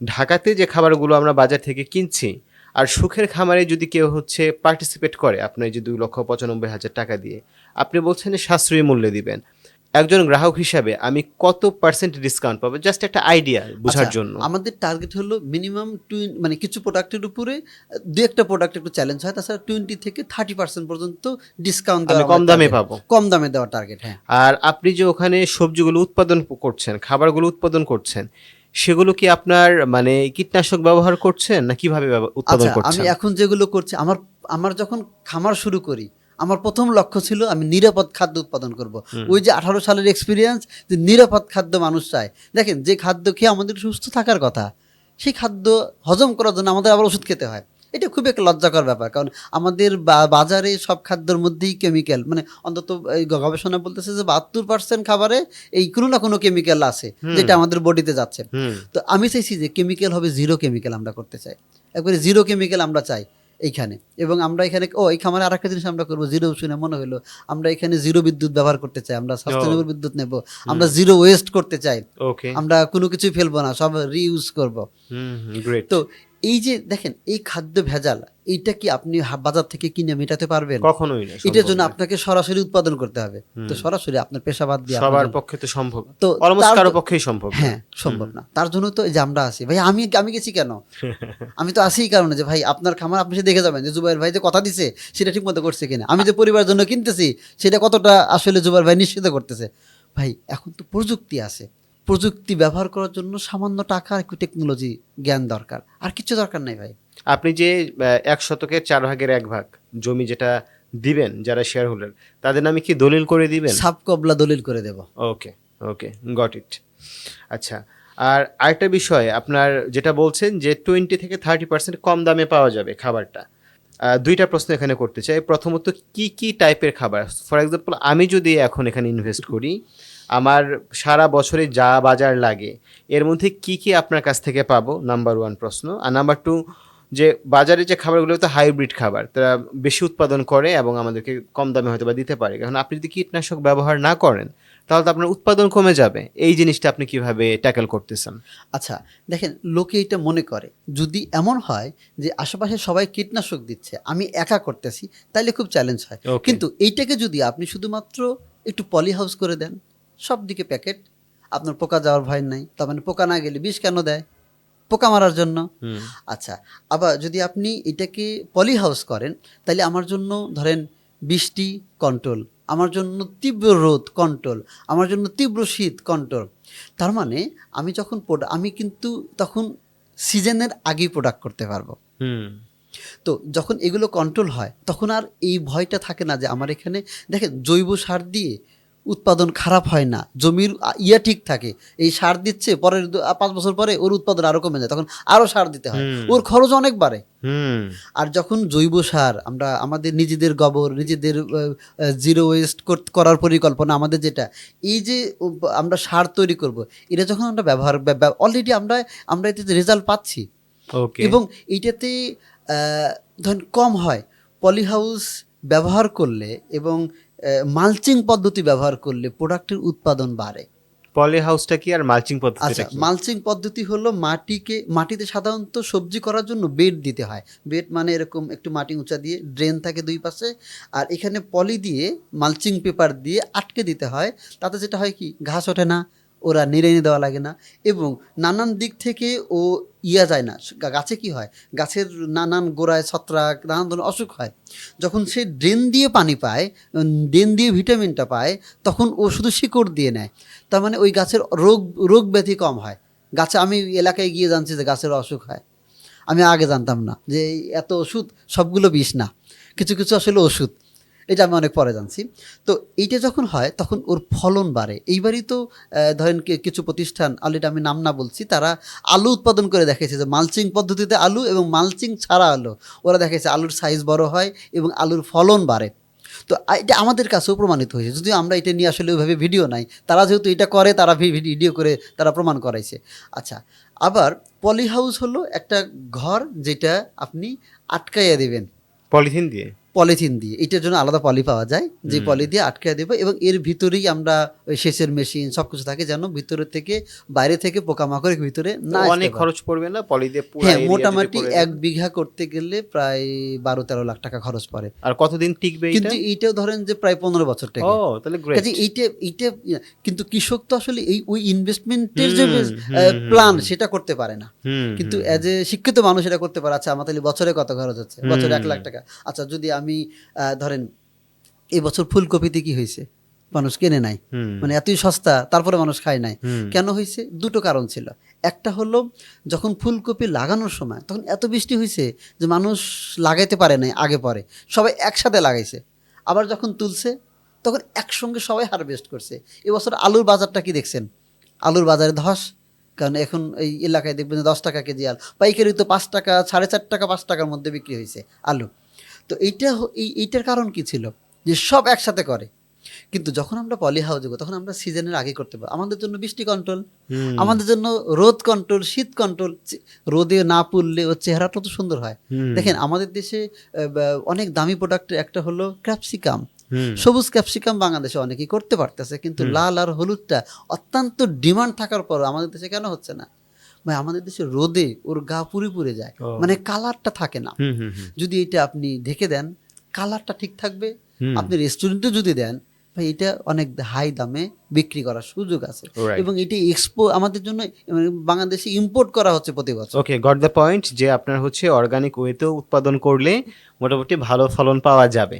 ঢাকাতে যে খাবারগুলো আমরা বাজার থেকে কিনছি আর সুখের খামারে যদি কেউ হচ্ছে পার্টিসিপেট করে আপনার এই যে দুই লক্ষ পঁচানব্বই হাজার টাকা দিয়ে আপনি বলছেন সাশ্রয়ী মূল্যে দিবেন। একজন গ্রাহক হিসাবে আমি কত পার্সেন্ট ডিসকাউন্ট পাবো? জাস্ট একটা আইডিয়া বোঝার আচ্ছা, জন্য। আমাদের টার্গেট হলো মিনিমাম মানে কিছু প্রোডাক্টের উপরে দু একটা প্রোডাক্ট একটু চ্যালেঞ্জ হয় তাছাড়া টোয়েন্টি থেকে থার্টি পার্সেন্ট পর্যন্ত ডিসকাউন্ট আমি কম দামে পাবো। কম দামে দেওয়ার টার্গেট হ্যাঁ। আর আপনি যে ওখানে সবজিগুলো উৎপাদন করছেন খাবারগুলো উৎপাদন করছেন সেগুলো কি আপনার মানে কীটনাশক ব্যবহার করছেন? না কীভাবে উৎপাদন করছেন? আমি এখন যেগুলো করছি আমার আমার যখন খামার শুরু করি আমার প্রথম লক্ষ্য ছিল আমি নিরাপদ খাদ্য উৎপাদন করব। ওই যে আঠারো সালের এক্সপিরিয়েন্স যে নিরাপদ খাদ্য মানুষ চায়। দেখেন যে খাদ্য খেয়ে আমাদের সুস্থ থাকার কথা সেই খাদ্য হজম করার জন্য আমাদের আবার ওষুধ খেতে হয়। এটা খুব একটা লজ্জাকর ব্যাপার। কারণ আমাদের বাজারে সব খাদ্যের মধ্যেই কেমিক্যাল মানে অন্তত এই গবেষণা বলতেছে যে বাহাত্তর পার্সেন্ট খাবারে এই কোনো না কোনো কেমিক্যাল আছে যেটা আমাদের বডিতে যাচ্ছে। তো আমি চাইছি যে কেমিক্যাল হবে জিরো কেমিক্যাল আমরা করতে চাই। একবারে জিরো কেমিক্যাল আমরা চাই এইখানে। এবং আমরা এখানে ও এই খামারে আর একটা জিনিস আমরা করব জিরো শুনে মনে হলো আমরা এখানে জিরো বিদ্যুৎ ব্যবহার করতে চাই আমরা সাস্টেনেবল বিদ্যুৎ নেব আমরা জিরো ওয়েস্ট করতে চাই। আমরা কোনো কিছুই ফেলব না সব রিইউজ করব। তো এই যে দেখেন এই খাদ্য ভেজাল এইটা কি আপনি বাজার থেকে কিনে মেটাতে পারবেন? কখনোই না এটার জন্য আপনাকে সরাসরি উৎপাদন করতে হবে। তো সরাসরি আপনার পেশাবাদ দিয়ে সবার পক্ষে তো সম্ভব। তো অলমোস্ট তার- কারও পক্ষেই সম্ভব হ্যাঁ সম্ভব না। তার জন্য তো এই যে আমরা আছি। ভাই আমি আমি গেছি কেন? আমি তো আসি কারণে যে ভাই আপনার খামার আপনি সে দেখে যাবেন যে জুবাইর ভাই যে কথা দিছে সেটা ঠিক মতো করছে কিনা। আমি যে পরিবারের জন্য কিনতেছি সেটা কতটা আসলে জুবাইর ভাই নিশ্চিত করতেছে। ভাই এখন তো প্রযুক্তি আছে। প্রযুক্তি ব্যবহার করার জন্য সামান্য টাকা একটু টেকনোলজি জ্ঞান দরকার। আর কিছু দরকার নেই ভাই। আপনি যে এক শতকের চার ভাগের এক ভাগ জমি যেটা দিবেন যারা শেয়ার হোল্ডার তাদের নামে কি দলিল করে দিবেন? সাব কবলা দলিল করে দেব। ওকে ওকে গট ইট আচ্ছা আর আরেকটা বিষয় আপনার যেটা বলছেন যে টোয়েন্টি থেকে থার্টি পার্সেন্ট কম দামে পাওয়া যাবে খাবারটা। দুইটা প্রশ্ন এখানে করতে চাই। প্রথমত কি কি টাইপের খাবার? ফর এক্সাম্পল আমি যদি এখন এখানে ইনভেস্ট করি আমার সারা বছরে যা বাজার লাগে এর মধ্যে কি কি আপনার কাছ থেকে পাবো? নাম্বার ওয়ান প্রশ্ন। আর নাম্বার টু যে বাজারে যে খাবারগুলো তো হাইব্রিড খাবার তারা বেশি উৎপাদন করে এবং আমাদেরকে কম দামে হয়তো বা দিতে পারে। কারণ আপনি যদি কীটনাশক ব্যবহার না করেন তাহলে তো আপনার উৎপাদন কমে যাবে। এই জিনিসটা আপনি কীভাবে ট্যাকেল করতেছেন? আচ্ছা দেখেন লোকে এটা মনে করে। যদি এমন হয় যে আশেপাশে সবাই কীটনাশক দিচ্ছে আমি একা করতেছি তাইলে খুব চ্যালেঞ্জ হয়. কিন্তু এইটাকে যদি আপনি শুধুমাত্র একটু পলি হাউস করে দেন সব দিকে প্যাকেট। আপনার পোকা যাওয়ার ভয় নাই। তার মানে পোকা না গেলে বিষ কেন দেয়? পোকা মারার জন্য। আচ্ছা আবার যদি আপনি এটাকে পলি হাউস করেন তাহলে আমার জন্য ধরেন বৃষ্টি কন্ট্রোল আমার জন্য তীব্র রোদ কন্ট্রোল আমার জন্য তীব্র শীত কন্ট্রোল তার মানে আমি যখন আমি কিন্তু তখন সিজনের আগেই প্রোডাক্ট করতে পারব। তো যখন এগুলো কন্ট্রোল হয় তখন আর এই ভয়টা থাকে না যে আমার এখানে দেখেন জৈব সার দিয়ে উৎপাদন খারাপ হয় না জমির ইয়া ঠিক থাকে এই সার দিচ্ছে পরের পাঁচ বছর পরে ওর উৎপাদন আরও কমে যায় তখন আরও সার দিতে হয়। ওর খরচ অনেক বাড়ে। আর যখন জৈব সার আমরা আমাদের নিজেদের গোবর নিজেদের জিরো ওয়েস্ট করার পরিকল্পনা আমাদের যেটা এই যে আমরা সার তৈরি করব এটা যখন আমরা ব্যবহার অলরেডি আমরা আমরা এতে রেজাল্ট পাচ্ছি। এবং এইটাতে আহ, ধরেন কম হয় পলিহাউস ব্যবহার করলে এবং মালচিং পদ্ধতি ব্যবহার করলে প্রোডাক্টের উৎপাদন বাড়ে। পলি হাউসটা কি আর মালচিং পদ্ধতি আচ্ছা মালচিং পদ্ধতি হলো মাটিকে মাটিতে সাধারণত সবজি করার জন্য বেড দিতে হয়। বেড মানে এরকম একটু মাটি উঁচা দিয়ে ড্রেন থাকে দুই পাশে আর এখানে পলি দিয়ে মালচিং পেপার দিয়ে আটকে দিতে হয়। তাতে যেটা হয় কি ঘাস ওঠে না ওরা নেড়ে এনে দেওয়া লাগে না এবং নানান দিক থেকে ও ইয়া যায় না। গাছে কি হয়? গাছের নানান গোড়ায় ছত্রাক, নানান ধরনের অসুখ হয়। যখন সে ড্রেন দিয়ে পানি পায়, ড্রেন দিয়ে ভিটামিনটা পায়, তখন ও শুধু শিকড় দিয়ে নেয়। তার মানে ওই গাছের রোগ রোগ ব্যাধি কম হয়। গাছে আমি এলাকায় গিয়ে জানছি যে গাছের অসুখ হয়। আমি আগে জানতাম না যে এত ওষুধ সবগুলো বিষ না। কিছু কিছু আসলে ওষুধ। এটা আমি অনেক পরে জানছি। তো এইটা যখন হয়, তখন ওর ফলন বাড়ে। এইবারই তো ধরেন কিছু প্রতিষ্ঠান অলরেডি আমি নাম না বলছি, তারা আলু উৎপাদন করে দেখেছে যে মালচিং পদ্ধতিতে আলু এবং মালচিং ছাড়া আলু। ওরা দেখেছে আলুর সাইজ বড় হয় এবং আলুর ফলন বাড়ে। তো এটা আমাদের কাছেও প্রমাণিত হয়েছে। যদিও আমরা এটা নিয়ে আসলে ওইভাবে ভিডিও নাই, তারা যেহেতু এটা করে, তারা ভিডিও করে, তারা প্রমাণ করাইছে। আচ্ছা আবার পলি হাউস হলো একটা ঘর যেটা আপনি আটকাইয়া দেবেন। পলিথিন দিয়ে? পলিথিন দিয়ে এটার জন্য আলাদা পলি পাওয়া যায় যে পলি দিয়ে আটকে দেবো এবং এর ভিতরেই আমরা সেচের মেশিন সব কিছু থাকে যেন ভিতরে থেকে বাইরে থেকে পোকামাকড় ভিতরে না অনেক খরচ পড়বে না? পলি দিয়ে হ্যাঁ মোটামুটি এক বিঘা করতে গেলে প্রায় বারো তেরো লাখ টাকা খরচ পড়ে। আর কতদিন টিকবে কিন্তু এইটাও ধরেন যে প্রায় পনেরো বছর টাকা। তাহলে এইটা এইটা কিন্তু কৃষক তো আসলে এই ওই ইনভেস্টমেন্টের যে প্ল্যান সেটা করতে পারে না। কিন্তু অ্যাজ এ শিক্ষিত মানুষ এটা করতে পারে। আচ্ছা আমার তাহলে বছরে কত খরচ হচ্ছে? বছরে এক লাখ টাকা। আচ্ছা যদি আমি ধরেন এই বছর ফুলকপিতে কি হয়েছে? মানুষ কেনে নাই। মানে এতই সস্তা তারপরে মানুষ খায় নাই। কেন হয়েছে? দুটো কারণ ছিল। একটা হলো যখন ফুলকপি লাগানোর সময় তখন এত বৃষ্টি হয়েছে যে মানুষ লাগাইতে পারে নাই আগে পরে। সবাই একসাথে লাগাইছে। আবার যখন তুলছে তখন একসঙ্গে সবাই হারভেস্ট করছে। এবছর আলুর বাজারটা কি দেখছেন? আলুর বাজারে ধস। কারণ এখন এই এলাকায় দেখবেন যে দশ টাকা কেজি আলু। পাইকারি তো পাঁচ টাকা সাড়ে চার টাকা পাঁচ টাকার মধ্যে বিক্রি হয়েছে আলু। তো এইটা এইটার কারণ কি ছিল? যে সব একসাথে করে। কিন্তু যখন আমরা পলি হাউজে তখন আমরা সিজনের আগে করতে পারি আমাদের জন্য বৃষ্টি কন্ট্রোল আমাদের জন্য রোদ কন্ট্রোল শীত কন্ট্রোল রোদে না পুড়লে ওর চেহারাটা তো সুন্দর হয়। দেখেন আমাদের দেশে অনেক দামি প্রোডাক্টের একটা হলো ক্যাপসিকাম সবুজ ক্যাপসিকাম বাংলাদেশে অনেকেই করতে পারতেছে কিন্তু লাল আর হলুদটা অত্যন্ত ডিমান্ড থাকার পর আমাদের দেশে কেন হচ্ছে না? ভাই আমাদের দেশে রোদে ওর গা পুরি পুড়ে যায়। মানে কালারটা থাকে না। যদি এটা আপনি ঢেকে দেন কালারটা ঠিক থাকবে। আপনি রেস্টুরেন্টে যদি দেন ভাই এটা অনেক হাই দামে বিক্রি করার সুযোগ আছে। এবং এটি এক্সপো আমাদের জন্য মানে বাংলাদেশে ইম্পোর্ট করা হচ্ছে প্রতি বছর। ওকে গট দ্য পয়েন্ট যে আপনার হচ্ছে অর্গানিক ওয়েতেও উৎপাদন করলে মোটামুটি ভালো ফলন পাওয়া যাবে।